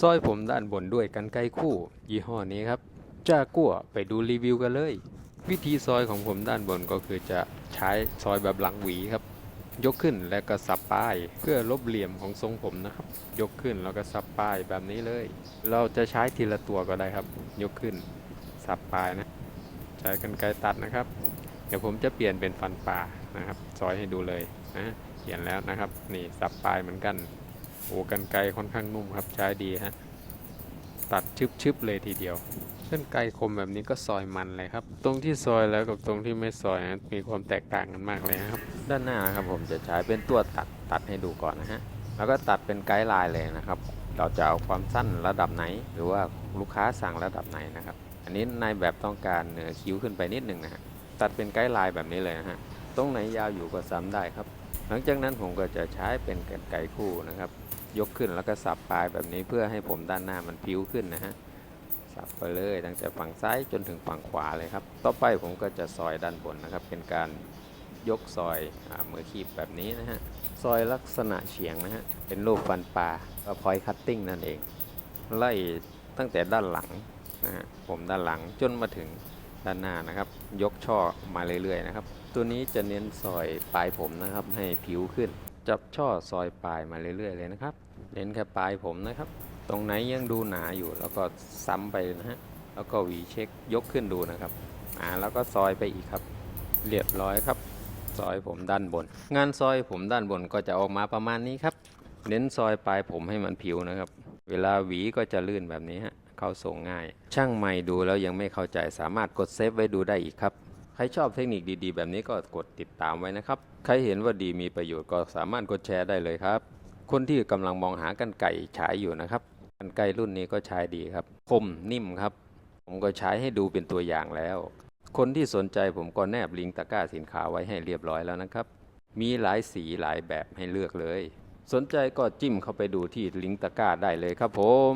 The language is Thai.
ซอยผมด้านบนด้วยกันไกรคู่ ยี่ห้อนี้ครับจากัวไปดูรีวิวกันเลย วิธีซอยของผมด้านบนก็คือจะใช้ซอยแบบหลังหวีครับ ยกขึ้นแล้วก็สับป้าย เพื่อลบเหลี่ยมของทรงผมนะครับ ยกขึ้นแล้วก็สับป้ายแบบนี้เลย เราจะใช้ทีละตัวก็ได้ครับ ยกขึ้น สับปลายนะ ใช้กันไกรตัดนะครับ เดี๋ยวผมจะเปลี่ยนเป็นฟันปลานะครับ ซอยให้ดูเลยนะเปลี่ยนแล้วนะครับ นี่สับปลายเหมือนกัน โอ้กันไกค่อนข้างนุ่มครับใช้ดีฮะตัดชึบๆเลยทีเดียว เส้นไกคมแบบนี้ก็ซอยมันเลยครับ ตรงที่ซอยแล้วกับตรงที่ไม่ซอยนะมีความแตกต่างกันมากเลยครับ ด้านหน้าครับผมจะใช้เป็นตัวตัดตัดให้ดูก่อนนะฮะแล้วก็ตัดเป็นไกด์ไลน์เลยนะครับ เราจะเอาความสั้นระดับไหน หรือว่าลูกค้าสั่งระดับไหนนะครับ อันนี้นายแบบต้องการเหนือคิ้วขึ้นไปนิดหนึ่งนะฮะตัดเป็นไกด์ไลน์แบบนี้เลยนะฮะตรงไหนยาวอยู่ก็ซ้ำได้ครับ หลังจากนั้นผมก็จะใช้เป็นกไกรคู่นะครับ ยกขึ้นแล้วก็สับปลายแบบนี้เพื่อให้ผมด้านหน้ามันพิ้วขึ้นนะฮะสับไปเลยตั้งแต่ฝั่งซ้ายจนถึงฝั่งขวาเลยครับ ต่อไปผมก็จะซอยด้านบนนะครับ เป็นการยกซอยอมือคีบแบบนี้นะฮะซอยลักษณะเฉียงนะฮะเป็นรูปฟันปลาก็พอยคัตติ้งนั่นเอง ไล่ตั้งแต่ด้านหลังนะฮะผมด้านหลังจนมาถึงด้านหน้านะครับ ยกช่อมาเรื่อยๆนะครับ ตัวนี้จะเน้นซอยปลายผมนะครับให้ผิวขึ้น จับช่อซอยปลายมาเรื่อยๆเลยนะครับเน้นแค่ปลายผมนะครับ ตรงไหนยังดูหนาอยู่แล้วก็ซ้ำไปนะฮะแล้วก็หวีเช็คยกขึ้นดูนะครับอ่าแล้วก็ซอยไปอีกครับ เรียบร้อยครับ ซอยผมด้านบน งานซอยผมด้านบนก็จะออกมาประมาณนี้ครับ เน้นซอยปลายผมให้มันผิวนะครับ เวลาหวีก็จะลื่นแบบนี้ฮะเข้าทรงง่าย ช่างใหม่ดูแล้วยังไม่เข้าใจสามารถกดเซฟไว้ดูได้อีกครับ ใครชอบเทคนิคดีๆ แบบนี้ก็กดติดตามไว้นะครับ ใครเห็นว่าดีมีประโยชน์ก็สามารถกดแชร์ได้เลยครับ คนที่กำลังมองหากันไก่ฉายอยู่นะครับ กันไกรรุ่นนี้ก็ใช้ดีครับ คมนิ่มครับ ผมก็ใช้ให้ดูเป็นตัวอย่างแล้ว คนที่สนใจผมก็แนบลิงก์ตะกร้าสินค้าไว้ให้เรียบร้อยแล้วนะครับ มีหลายสีหลายแบบให้เลือกเลย สนใจก็จิ้มเข้าไปดูที่ลิงก์ตะกร้าได้เลยครับผม